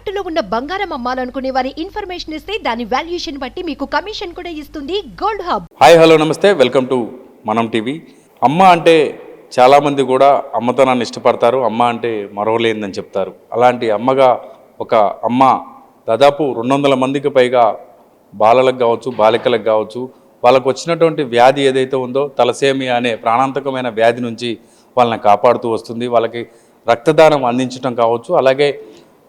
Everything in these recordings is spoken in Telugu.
తాకట్టులో ఉన్న బంగారం అమ్మాలనుకునే వారి ఇన్ఫర్మేషన్ ఇస్తే దాని వాల్యుయేషన్ బట్టి మీకు కమిషన్ కూడా ఇస్తుంది గోల్డ్ హబ్. హాయ్ హలో నమస్తే. Welcome to Manam TV. అమ్మ అంటే చాలామంది కూడా అమ్మతనాన్ని ఇష్టపడతారు. అమ్మ అంటే మరవలేనిదని చెప్తారు. అలాంటి అమ్మగా ఒక అమ్మ దాదాపు రెండు వందల మందికి పైగా బాలలకు కావచ్చు బాలికలకు కావచ్చు వాళ్ళకు వచ్చినటువంటి వ్యాధి ఏదైతే ఉందో తలసేమియా అనే ప్రాణాంతకమైన వ్యాధి నుంచి వాళ్ళని కాపాడుతూ వస్తుంది. వాళ్ళకి రక్తదానం అందించడం కావచ్చు. అలాగే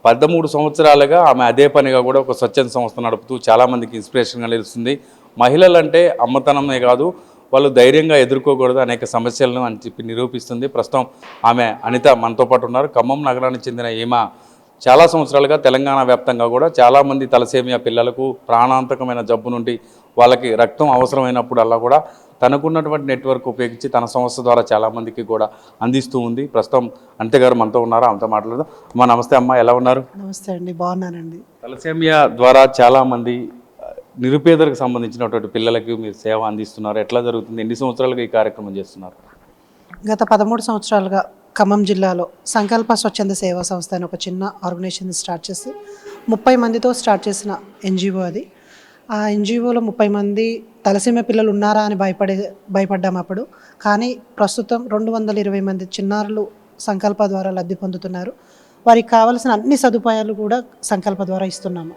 పదమూడు సంవత్సరాలుగా ఆమె అదే పనిగా కూడా ఒక స్వచ్ఛంద సంస్థ నడుపుతూ చాలామందికి ఇన్స్పిరేషన్గా నిలుస్తుంది. మహిళలంటే అమ్మతనమే కాదు వాళ్ళు ధైర్యంగా ఎదుర్కోకూడదు అనేక సమస్యలను అని చెప్పి నిరూపిస్తుంది. ప్రస్తుతం ఆమె అనిత మనతో పాటు ఉన్నారు. ఖమ్మం నగరానికి చెందిన ఈమె చాలా సంవత్సరాలుగా తెలంగాణ వ్యాప్తంగా కూడా చాలామంది తలసేమియా పిల్లలకు ప్రాణాంతకమైన జబ్బు నుండి వాళ్ళకి రక్తం అవసరమైనప్పుడల్లా కూడా తనకున్నటువంటి నెట్వర్క్ ఉపయోగించి తన సంస్థ ద్వారా చాలామందికి కూడా అందిస్తూ ఉంది. ప్రస్తుతం అంతే గారు మనతో ఉన్నారు? ఆమెతో మాట్లాడదాం. అమ్మా నమస్తే అమ్మ ఎలా ఉన్నారు? నమస్తే అండి బాగున్నానండి. తలసేమియా ద్వారా చాలామంది నిరుపేదలకు సంబంధించినటువంటి పిల్లలకి మీరు సేవ అందిస్తున్నారు. ఎట్లా జరుగుతుంది? ఎన్ని సంవత్సరాలుగా ఈ కార్యక్రమం చేస్తున్నారు? గత పదమూడు సంవత్సరాలుగా ఖమ్మం జిల్లాలో సంకల్ప స్వచ్ఛంద సేవా సంస్థ అని ఒక చిన్న ఆర్గనైజేషన్ స్టార్ట్ చేసి ముప్పై మందితో స్టార్ట్ చేసిన ఎన్జిఓ అది. ఆ ఎన్జిఓలో ముప్పై మంది తలసీమ పిల్లలు ఉన్నారా అని భయపడే భయపడ్డాం అప్పుడు. కానీ ప్రస్తుతం రెండు వందల ఇరవై మంది చిన్నారులు సంకల్ప ద్వారా లబ్ధి పొందుతున్నారు. వారికి కావలసిన అన్ని సదుపాయాలు కూడా సంకల్ప ద్వారా ఇస్తున్నాము.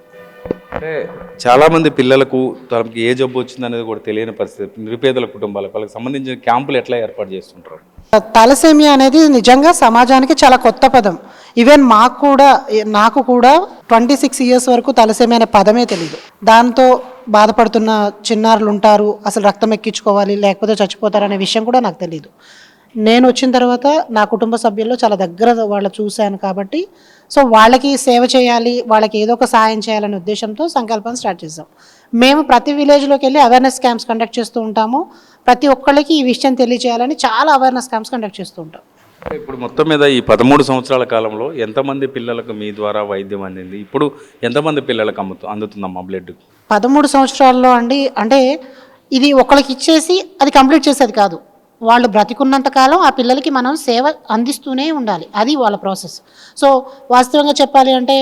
అంటే చాలామంది పిల్లలకు తనకి ఏ జబ్బు వచ్చింది అనేది కూడా తెలియని పరిస్థితి. నిరుపేదల కుటుంబాలకు వాళ్ళకి సంబంధించిన క్యాంపులు ఎట్లా ఏర్పాటు చేస్తుంటారు? తలసేమియా అనేది నిజంగా సమాజానికి చాలా కొత్త పదం. ఈవెన్ మాకు కూడా నాకు కూడా ట్వంటీ సిక్స్ ఇయర్స్ వరకు తలసేమియా అనే పదమే తెలియదు దాంతో బాధపడుతున్న చిన్నారులు ఉంటారు అసలు రక్తం ఎక్కించుకోవాలి లేకపోతే చచ్చిపోతారు అనే విషయం కూడా నాకు తెలియదు నేను వచ్చిన తర్వాత నా కుటుంబ సభ్యుల్లో చాలా దగ్గర వాళ్ళ చూశాను కాబట్టి సో వాళ్ళకి సేవ చేయాలి వాళ్ళకి ఏదో ఒక సహాయం చేయాలనే ఉద్దేశంతో సంకల్పం స్టార్ట్ చేసాం మేము ప్రతి విలేజ్లోకి వెళ్ళి అవేర్నెస్ క్యాంప్స్ కండక్ట్ చేస్తూ ఉంటాము. ప్రతి ఒక్కళ్ళకి ఈ విషయం తెలియజేయాలని చాలా అవేర్నెస్ క్యాంప్స్ కండక్ట్ చేస్తూ ఉంటాం. ఇప్పుడు మొత్తం మీద ఈ పదమూడు సంవత్సరాల కాలంలో ఎంతమంది పిల్లలకు మీ ద్వారా వైద్యం అందింది? ఇప్పుడు ఎంతమంది పిల్లలకు అమ్ముతూ అందుతుందమ్మా బ్లడ్ పదమూడు సంవత్సరాల్లో అండి అంటే ఇది ఒకళ్ళకి ఇచ్చేసి అది కంప్లీట్ చేసేది కాదు. వాళ్ళు బ్రతికున్నంత కాలం ఆ పిల్లలకి మనం సేవ అందిస్తూనే ఉండాలి. అది వాళ్ళ ప్రాసెస్. సో వాస్తవంగా చెప్పాలి అంటే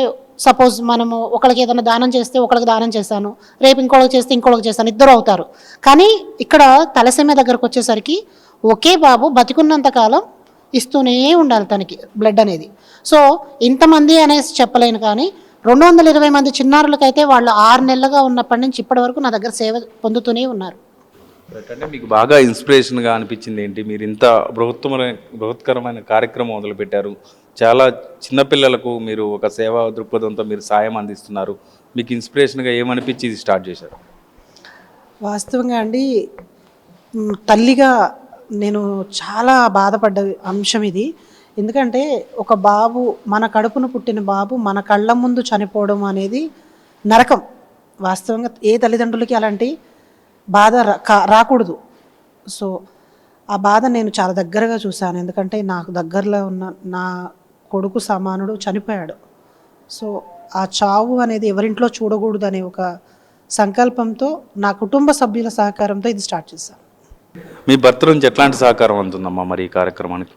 సపోజ్ మనము ఒకళ్ళకి ఏదైనా దానం చేస్తే ఒకళ్ళకి దానం చేశాను. రేపు ఇంకొకటి చేస్తే ఇంకొకరికి చేస్తాను ఇద్దరు అవుతారు. కానీ ఇక్కడ తలసెమ్మె దగ్గరకు వచ్చేసరికి ఒకే బాబు బతికున్నంతకాలం ఇస్తూనే ఉండాలి తనకి బ్లడ్ అనేది. సో ఇంతమంది అనేసి చెప్పలేను కానీ రెండు వందల ఇరవై మంది చిన్నారులకైతే వాళ్ళు ఆరు నెలలుగా ఉన్నప్పటి నుంచి ఇప్పటి వరకు నా దగ్గర సేవ పొందుతూనే ఉన్నారు. అంటే మీకు బాగా ఇన్స్పిరేషన్గా అనిపించింది ఏంటి? మీరు ఇంత బృహత్తమైన బృహత్కరమైన కార్యక్రమం మొదలుపెట్టారు. చాలా చిన్నపిల్లలకు మీరు ఒక సేవా దృక్పథంతో మీరు సాయం అందిస్తున్నారు. మీకు ఇన్స్పిరేషన్గా ఏమనిపించి ఇది స్టార్ట్ చేశారు? వాస్తవంగా అండి తల్లిగా నేను చాలా బాధపడ్డ అంశం ఇది. ఎందుకంటే ఒక బాబు మన కడుపున పుట్టిన బాబు మన కళ్ళ ముందు చనిపోవడం అనేది నరకం. వాస్తవంగా ఏ తల్లిదండ్రులకి అలాంటి బాధ రాకూడదు. సో ఆ బాధ నేను చాలా దగ్గరగా చూశాను. ఎందుకంటే నాకు దగ్గరలో ఉన్న నా కొడుకు సమానుడు చనిపోయాడు. సో ఆ చావు అనేది ఎవరింట్లో చూడకూడదు అనే ఒక సంకల్పంతో నా కుటుంబ సభ్యుల సహకారంతో ఇది స్టార్ట్ చేశాను. మీ భర్త నుంచి ఎట్లాంటి సహకారం అందుతుందమ్మా మరి ఈ కార్యక్రమానికి?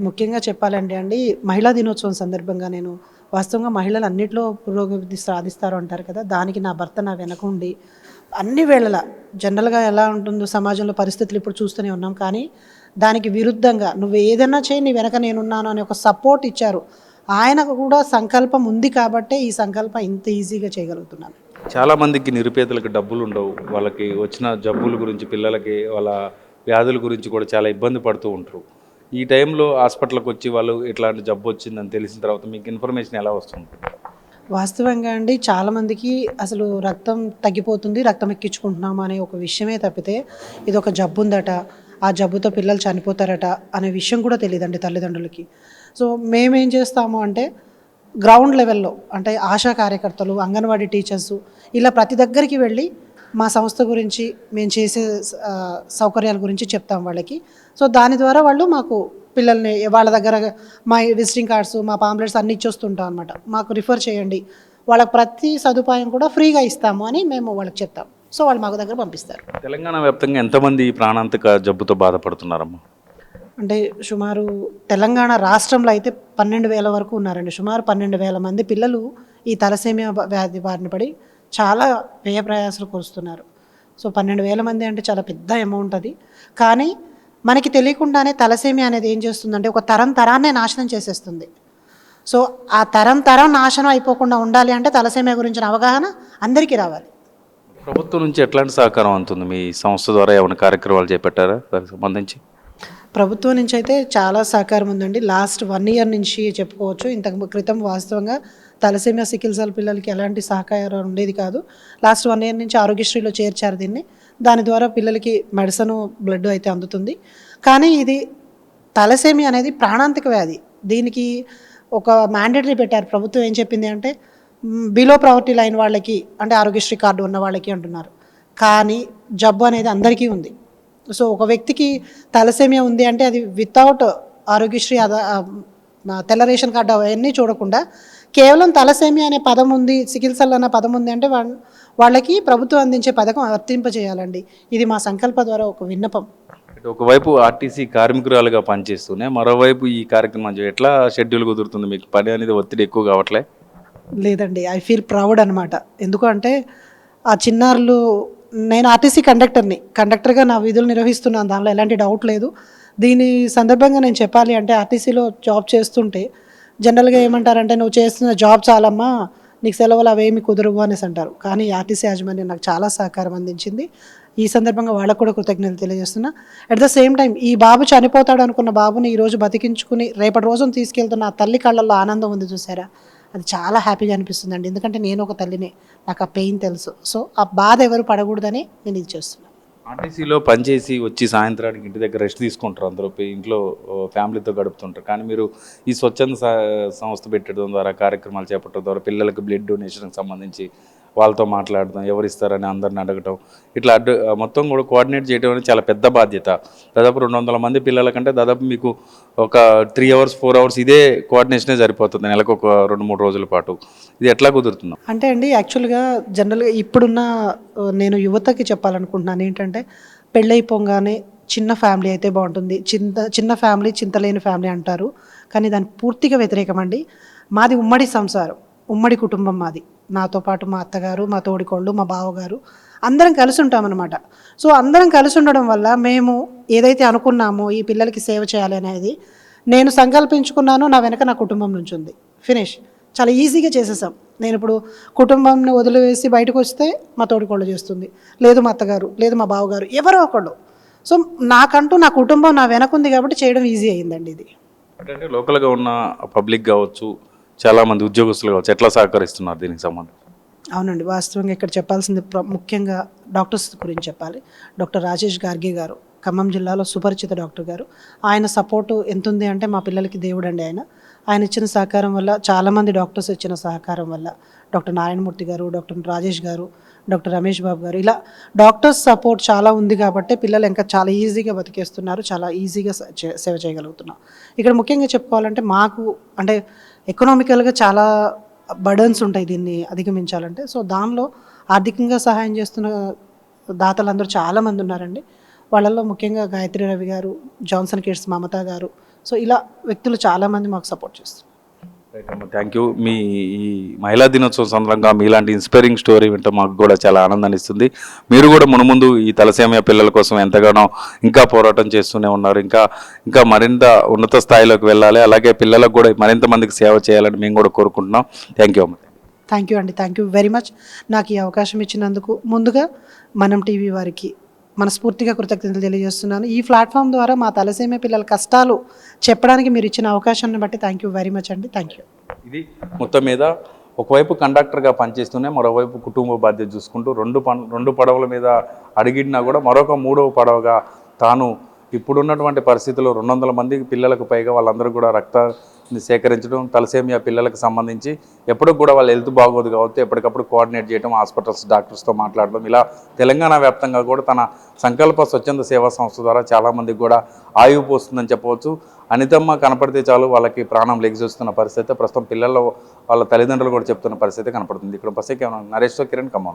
ముఖ్యంగా చెప్పాలంటే అండి మహిళా దినోత్సవం సందర్భంగా నేను వాస్తవంగా మహిళలు అన్నిట్లో పురోగతి సాధిస్తారు అంటారు కదా దానికి నా భర్త నా వెనక ఉండి అన్ని వేళల జనరల్గా ఎలా ఉంటుందో సమాజంలో పరిస్థితులు ఇప్పుడు చూస్తూనే ఉన్నాం. కానీ దానికి విరుద్ధంగా నువ్వు ఏదైనా చేయి నీ వెనక నేనున్నాను అనే ఒక సపోర్ట్ ఇచ్చారు. ఆయనకు కూడా సంకల్పం ఉంది కాబట్టే ఈ సంకల్పం ఇంత ఈజీగా చేయగలుగుతున్నాను. చాలామందికి నిరుపేదలకు డబ్బులు ఉండవు. వాళ్ళకి వచ్చిన జబ్బుల గురించి పిల్లలకి వాళ్ళ వ్యాధుల గురించి కూడా చాలా ఇబ్బంది పడుతూ ఉంటారు. ఈ టైంలో హాస్పిటల్కి వచ్చి వాళ్ళు ఇట్లాంటి జబ్బు వచ్చిందని తెలిసిన తర్వాత మీకు ఇన్ఫర్మేషన్ ఎలా వస్తుంది? వాస్తవంగా అండి చాలామందికి అసలు రక్తం తగ్గిపోతుంది రక్తం ఎక్కించుకుంటున్నాము అనే ఒక విషయమే తప్పితే ఇది ఒక జబ్బు ఉందట ఆ జబ్బుతో పిల్లలు చనిపోతారట అనే విషయం కూడా తెలియదండి తల్లిదండ్రులకి. సో మేమేం చేస్తాము అంటే గ్రౌండ్ లెవెల్లో అంటే ఆశా కార్యకర్తలు అంగన్వాడీ టీచర్స్ ఇలా ప్రతి దగ్గరికి వెళ్ళి మా సంస్థ గురించి మేము చేసే సౌకర్యాల గురించి చెప్తాం వాళ్ళకి. సో దాని ద్వారా వాళ్ళు మాకు పిల్లల్ని వాళ్ళ దగ్గర మా విజిటింగ్ కార్డ్స్ మా పాంప్లెట్స్ అన్ని ఇచ్చొస్తుంటాం అనమాట మాకు రిఫర్ చేయండి. వాళ్ళకి ప్రతి సదుపాయం కూడా ఫ్రీగా ఇస్తాము అని మేము వాళ్ళకి చెప్తాం. సో వాళ్ళు మాకు దగ్గర పంపిస్తారు. తెలంగాణ వ్యాప్తంగా ఎంతమంది ప్రాణాంతక జబ్బుతో బాధపడుతున్నారమ్మా? అంటే సుమారు తెలంగాణ రాష్ట్రంలో అయితే పన్నెండు వేల వరకు ఉన్నారండి. సుమారు పన్నెండు వేల మంది పిల్లలు ఈ తలసేమియా వ్యాధి బారిన పడి చాలా వ్యయ ప్రయాసాలు కూరుస్తున్నారు. సో పన్నెండు వేల మంది అంటే చాలా పెద్ద అమౌంట్ అది. కానీ మనకి తెలియకుండానే తలసేమియా అనేది ఏం చేస్తుందంటే ఒక తరం తరాన్నే నాశనం చేసేస్తుంది. సో ఆ తరం తరం నాశనం అయిపోకుండా ఉండాలి అంటే తలసేమియా గురించిన అవగాహన అందరికీ రావాలి. ప్రభుత్వం నుంచి ఎట్లాంటి సహకారం అందుతుంది? మీ సంస్థ ద్వారా ఏమైనా కార్యక్రమాలు చేపట్టారా? దానికి సంబంధించి? ప్రభుత్వం నుంచి అయితే చాలా సహకారం ఉందండి. లాస్ట్ వన్ ఇయర్ నుంచి చెప్పుకోవచ్చు. ఇంతకు క్రితం వాస్తవంగా తలసేమియా సికిల్ సెల్ పిల్లలకి ఎలాంటి సహకారం ఉండేది కాదు. లాస్ట్ వన్ ఇయర్ నుంచి ఆరోగ్యశ్రీలో చేర్చారు దీన్ని. దాని ద్వారా పిల్లలకి మెడిసిన్ బ్లడ్ అయితే అందుతుంది. కానీ ఇది తలసేమి అనేది ప్రాణాంతక వ్యాధి. దీనికి ఒక మ్యాండేటరీ పెట్టారు. ప్రభుత్వం ఏం చెప్పింది అంటే బిలో ప్రావర్టీ లైన్ వాళ్ళకి అంటే ఆరోగ్యశ్రీ కార్డు ఉన్న వాళ్ళకి అంటున్నారు. కానీ జబ్బు అనేది అందరికీ ఉంది. సో ఒక వ్యక్తికి తలసేమియా ఉంది అంటే అది వితౌట్ ఆరోగ్యశ్రీ అద తెల్ల రేషన్ కార్డు అవన్నీ చూడకుండా కేవలం తలసేమియా అనే పదం ఉంది సికిల్ సెల్ అనే పదం ఉంది అంటే వాళ్ళ వాళ్ళకి ప్రభుత్వం అందించే పథకం వర్తింపజేయాలండి. ఇది మా సంకల్ప ద్వారా ఒక విన్నపం. ఒకవైపు ఆర్టీసీ కార్మికురాలుగా పనిచేస్తూనే మరోవైపు ఈ కార్యక్రమం ఎట్లా షెడ్యూల్ కుదురుతుంది మీకు? పని అనేది ఒత్తిడి ఎక్కువ కావట్లే? లేదండి ఐ ఫీల్ ప్రౌడ్ అనమాట ఎందుకు అంటే ఆ చిన్నారులు నేను ఆర్టీసీ కండక్టర్ని. కండక్టర్గా నా విధులు నిర్వహిస్తున్నాను దానిలో ఎలాంటి డౌట్ లేదు. దీని సందర్భంగా నేను చెప్పాలి అంటే ఆర్టీసీలో జాబ్ చేస్తుంటే జనరల్గా ఏమంటారంటే నువ్వు చేస్తున్న జాబ్ చాలమ్మా నీకు సెలవులు అవేమి కుదరవు అనేసి అంటారు. కానీ ఆర్టీసీ యాజమాన్యం నాకు చాలా సహకారం అందించింది. ఈ సందర్భంగా వాళ్ళకు కూడా కృతజ్ఞతలు తెలియజేస్తున్నా. అట్ ద సేమ్ టైం ఈ బాబు చనిపోతాడు అనుకున్న బాబుని ఈరోజు బతికించుకుని రేపటి రోజున తీసుకెళ్తున్న ఆ తల్లి కళ్ళల్లో ఆనందం ఉంది చూసారా? అది చాలా హ్యాపీగా అనిపిస్తుందండి. ఎందుకంటే నేను ఒక తల్లిని. నాకు ఆ పెయిన్ తెలుసు. సో ఆ బాధ ఎవరు పడకూడదని నేను ఇది చేస్తున్నాను ఆర్టీసీలో పనిచేసి వచ్చి సాయంత్రానికి ఇంటి దగ్గర రెస్ట్ తీసుకుంటారు అందరూ. ఇంట్లో ఫ్యామిలీతో గడుపుతుంటారు. కానీ మీరు ఈ స్వచ్ఛంద సంస్థ పెట్టడం ద్వారా కార్యక్రమాలు చేపట్టడం ద్వారా పిల్లలకు బ్లడ్ డొనేషన్కి సంబంధించి వాళ్ళతో మాట్లాడడం ఎవరు ఇస్తారని అందరిని అడగటం. ఇట్లా అడ్డు మొత్తం కూడా కోఆర్డినేట్ చేయడం అనేది చాలా పెద్ద బాధ్యత. దాదాపు రెండు వందల మంది పిల్లల కంటే దాదాపు మీకు ఒక త్రీ అవర్స్ ఫోర్ అవర్స్ ఇదే కోఆర్డినేషనే సరిపోతుంది నెలకు ఒక రెండు మూడు రోజుల పాటు. ఇది ఎట్లా కుదురుతుందో? అంటే అండి యాక్చువల్గా జనరల్గా ఇప్పుడున్న నేను యువతకి చెప్పాలనుకుంటున్నాను ఏంటంటే పెళ్ళైపోగానే చిన్న ఫ్యామిలీ అయితే బాగుంటుంది. చింత చిన్న ఫ్యామిలీ చింతలేని ఫ్యామిలీ అంటారు. కానీ దాని పూర్తిగా వ్యతిరేకమండి మాది ఉమ్మడి సంసారం ఉమ్మడి కుటుంబం మాది. నాతో పాటు మా అత్తగారు మా తోడికోళ్ళు మా బావగారు అందరం కలిసి ఉంటామన్నమాట. సో అందరం కలిసి ఉండడం వల్ల మేము ఏదైతే అనుకున్నామో ఈ పిల్లలకి సేవ చేయాలి అనేది నేను సంకల్పించుకున్నాను నా వెనక నా కుటుంబం నుంచి ఉంది ఫినిష్ చాలా ఈజీగా చేసేసాం. నేను ఇప్పుడు కుటుంబంని వదిలివేసి బయటకు వస్తే మా తోడికోళ్ళు చేస్తుంది. లేదు మా అత్తగారు లేదు మా బావగారు ఎవరో ఒకళ్ళు. సో నాకంటూ నా కుటుంబం నా వెనక ఉంది కాబట్టి చేయడం ఈజీ అయిందండి ఇది. అంటే లోకల్గా ఉన్న పబ్లిక్ కావచ్చు చాలామంది ఉద్యోగస్తులు కావచ్చు ఎట్లా సహకరిస్తున్నారు దీనికి సంబంధించి? అవునండి వాస్తవంగా ఇక్కడ చెప్పాల్సింది ప్ర- ముఖ్యంగా డాక్టర్స్ గురించి చెప్పాలి. డాక్టర్ రాజేష్ గార్గే గారు ఖమ్మం జిల్లాలో సుపరిచిత డాక్టర్ గారు. ఆయన సపోర్టు ఎంత ఉంది అంటే మా పిల్లలకి దేవుడు అండి ఆయన. ఆయన ఇచ్చిన సహకారం వల్ల చాలామంది డాక్టర్స్ ఇచ్చిన సహకారం వల్ల డాక్టర్ నారాయణమూర్తి గారు డాక్టర్ రాజేష్ గారు డాక్టర్ రమేష్ బాబు గారు. ఇలా డాక్టర్స్ సపోర్ట్ చాలా ఉంది కాబట్టి పిల్లలు ఇంకా చాలా ఈజీగా బతికేస్తున్నారు చాలా ఈజీగా సేవ చేయగలుగుతున్నాం ఇక్కడ ముఖ్యంగా చెప్పుకోవాలంటే మాకు అంటే ఎకనామికల్గా చాలా బర్డన్స్ ఉంటాయి దీన్ని అధిగమించాలంటే. సో దానిలో ఆర్థికంగా సహాయం చేస్తున్న దాతలందరూ చాలామంది ఉన్నారండి. వాళ్ళల్లో ముఖ్యంగా గాయత్రి రవి గారు జాన్సన్ కిడ్స్ మమతా గారు. సో ఇలా వ్యక్తులు చాలామంది మాకు సపోర్ట్ చేస్తారు థ్యాంక్ యూ మీ ఈ మహిళా దినోత్సవం సందర్భంగా మీలాంటి ఇన్స్పైరింగ్ స్టోరీ వింటే మాకు కూడా చాలా ఆనందాన్ని ఇస్తుంది మీరు కూడా మునుముందు ఈ తలసేమియా పిల్లల కోసం ఎంతగానో ఇంకా పోరాటం చేస్తూనే ఉన్నారు. ఇంకా ఇంకా మరింత ఉన్నత స్థాయిలోకి వెళ్ళాలి. అలాగే పిల్లలకు కూడా మరింత మందికి సేవ చేయాలని మేము కూడా కోరుకుంటున్నాం. థ్యాంక్ యూ అమ్మ. థ్యాంక్ యూ అండి. థ్యాంక్ యూ వెరీ మచ్ నాకు ఈ అవకాశం ఇచ్చినందుకు ముందుగా మనం టీవీ వారికి మనస్ఫూర్తిగా కృతజ్ఞతలు తెలియజేస్తున్నాను. ఈ ప్లాట్ఫామ్ ద్వారా మా తలసేమే పిల్లల కష్టాలు చెప్పడానికి మీరు ఇచ్చిన అవకాశాన్ని బట్టి థ్యాంక్ యూ వెరీ మచ్ అండి. థ్యాంక్ యూ ఇది మొత్తం మీద ఒకవైపు కండక్టర్గా పనిచేస్తూనే మరోవైపు కుటుంబ బాధ్యత చూసుకుంటూ రెండు పన్ రెండు పడవల మీద అడిగినా కూడా మరొక మూడవ పడవగా తాను ఇప్పుడున్నటువంటి పరిస్థితుల్లో రెండు వందల మంది పిల్లలకు పైగా వాళ్ళందరూ కూడా రక్తాన్ని సేకరించడం తలసేమియా పిల్లలకు సంబంధించి ఎప్పటికి కూడా వాళ్ళ హెల్త్ బాగోదు కాబట్టి ఎప్పటికప్పుడు కోఆర్డినేట్ చేయడం హాస్పిటల్స్ డాక్టర్స్తో మాట్లాడడం ఇలా తెలంగాణ వ్యాప్తంగా కూడా తన సంకల్ప స్వచ్ఛంద సేవా సంస్థ ద్వారా చాలామందికి కూడా ఆయువు పోస్తుందని చెప్పవచ్చు. అనితమ్మ కనపడితే చాలు వాళ్ళకి ప్రాణం లెగిసొస్తున్న పరిస్థితి ప్రస్తుతం పిల్లల్లో వాళ్ళ తల్లిదండ్రులు కూడా చెప్తున్న పరిస్థితి కనపడుతుంది. ఇక్కడ బస్సు నరేశ్వర్ కిరణ్ కమ్మ